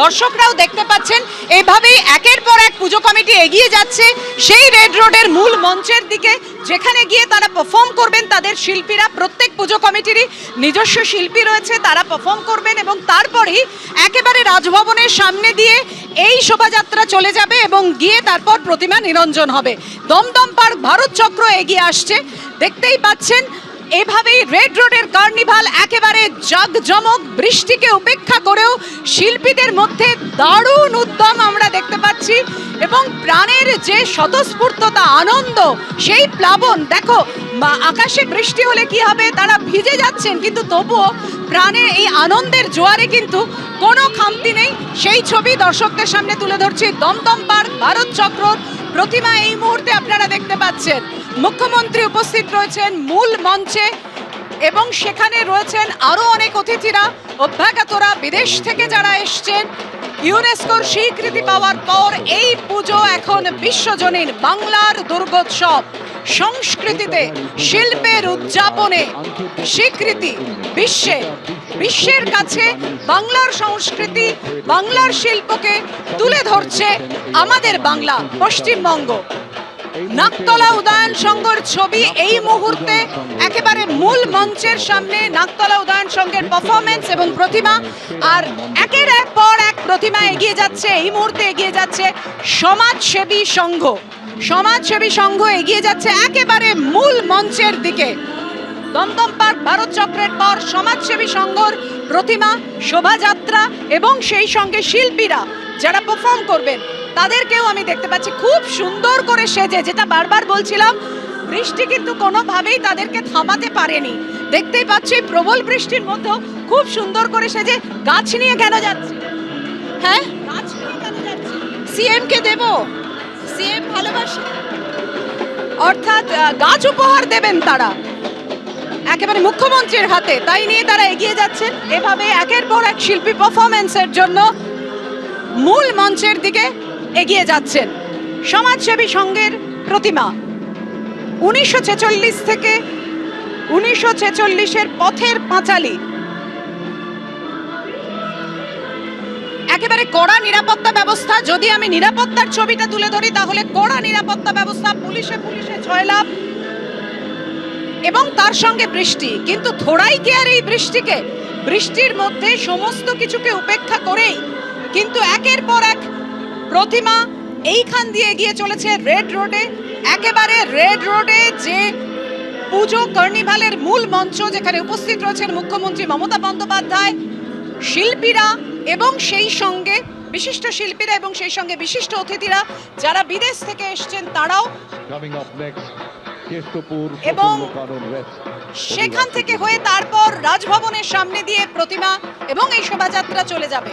দর্শকরাও দেখতে পাচ্ছেন, এভাবেই একের পর এক পুজো কমিটি এগিয়ে যাচ্ছে। সেই রেড রোডের মূল মঞ্চের দিকে, যেখানে গিয়ে তারা পারফর্ম করবেন তাদের শিল্পীরা, প্রত্যেক পুজো কমিটিরই নিজস্ব শিল্পী রয়েছে, তারা পারফর্ম করবেন এবং তারপরেই একেবারে রাজভবনের সামনে দিয়ে এই শোভাযাত্রা চলে যাবে এবং গিয়ে তারপর প্রতিমা নিরঞ্জন হবে। দমদম পার্ক ভারত চক্র এগিয়ে আসছে। দেখতেই পাচ্ছেন এভাবেই রেড রোডের কার্নিভাল একেবারে জাঁকজমক বৃষ্টিকে উপেক্ষা করেও শিল্পীদের মধ্যে দারুণ উদ্যম আমরা দেখতে পাচ্ছি এবং প্রাণের যে স্বতঃস্ফূর্ততা, আনন্দ, সেই প্লাবন, দেখো আকাশে বৃষ্টি হলে কি হবে? তারা ভিজে যাচ্ছেন, কিন্তু তবুও প্রাণের এই আনন্দের জোয়ারে কিন্তু কোনো খামতি নেই। সেই ছবি দর্শকদের সামনে তুলে ধরছি। দমদম পার্ক, ভারত চক্রর প্রতিমা এই মুহূর্তে আপনারা দেখতে পাচ্ছেন। মুখ্যমন্ত্রী উপস্থিত রয়েছেন মূল মঞ্চে এবং সেখানে রয়েছেন আরও অনেক অতিথিরা। অভ্যাগতরা বিদেশ থেকে যারা এসছেন, ইউনেস্কোর স্বীকৃতি পাওয়ার পর এই পুজো এখন বিশ্বজনীন বাংলার দুর্গোৎসব। সংস্কৃতিতে, শিল্পের উদযাপনে স্বীকৃতি বিশ্বে, বিশ্বের কাছে বাংলার সংস্কৃতি, বাংলার শিল্পকে তুলে ধরছে আমাদের বাংলা, পশ্চিমবঙ্গ। নাকতলা উদয়ন সংঘর ছবি এই মুহূর্তে একেবারে মূল মঞ্চের সামনে নাকতলা উদয়ন সংঘের পারফরমেন্স এবং প্রতিমা। আর একের এক পর এক প্রতিমা এগিয়ে যাচ্ছে, এই মুহূর্তে এগিয়ে যাচ্ছে সমাজসেবী সংঘ। সমাজসেবী সংঘ এগিয়ে যাচ্ছে একেবারে মূল মঞ্চের দিকে। দমদম পার্ক, ভারত চক্রের পর সমাজসেবী সংঘর প্রতিমা, শোভাযাত্রা এবং সেই সঙ্গে শিল্পীরা যারা পারফর্ম করবেন তাদেরকেও আমি দেখতে পাচ্ছি। খুব সুন্দর করে সেজে, যেটা বারবার বলছিলাম, বৃষ্টি কিন্তু কোনোভাবেই তাদেরকে থামাতে পারেনি। দেখতেই পাচ্ছি প্রবল বৃষ্টির মধ্যেও খুব সুন্দর করে সেজে গাছ নিয়ে কেন যাচ্ছে? হ্যাঁ? গাছ নিয়ে কেন যাচ্ছে? সিএম কে দেব? সিএম ভালোবাসে? অর্থাৎ গাছ উপহার দেবেন তারা। একেবারে মুখ্যমন্ত্রীর হাতে, তাই নিয়ে তারা এগিয়ে যাচ্ছেন। এভাবে একের পর এক শিল্পী পারফরমেন্সের জন্য মূল মঞ্চের দিকে এগিয়ে যাচ্ছেন। সমাজসেবী সংঘের প্রতিমা। উনিশশো ছেচল্লিশ থেকে উনিশশো ছেচল্লিশের পথের পাঁচালী। একেবারে কড়া নিরাপত্তা ব্যবস্থা। যদি আমি নিরাপত্তার ছবিটা তুলে ধরি, তাহলে কড়া নিরাপত্তা ব্যবস্থা, পুলিশে পুলিশে জয়লাভ এবং তার সঙ্গে বৃষ্টি। কিন্তু থোড়াই কি আর এই বৃষ্টিকে? বৃষ্টির মধ্যে সমস্ত কিছুকে উপেক্ষা করেই। কিন্তু একের পর এক প্রতিমা এইখান দিয়ে এগিয়ে চলেছে রেড রোডে। একেবারে রেড রোডে যে পুজো কার্নিভালের মূল মঞ্চ যেখানে উপস্থিত রয়েছেন মুখ্যমন্ত্রী মমতা বন্দ্যোপাধ্যায় শিল্পীরা এবং সেই সঙ্গে বিশিষ্ট শিল্পীরা এবং সেই সঙ্গে বিশিষ্ট অতিথিরা যারা বিদেশ থেকে এসছেন তারাও এবং সেখান থেকে হয়ে তারপর রাজভবনের সামনে দিয়ে প্রতিমা এবং এই শোভাযাত্রা চলে যাবে।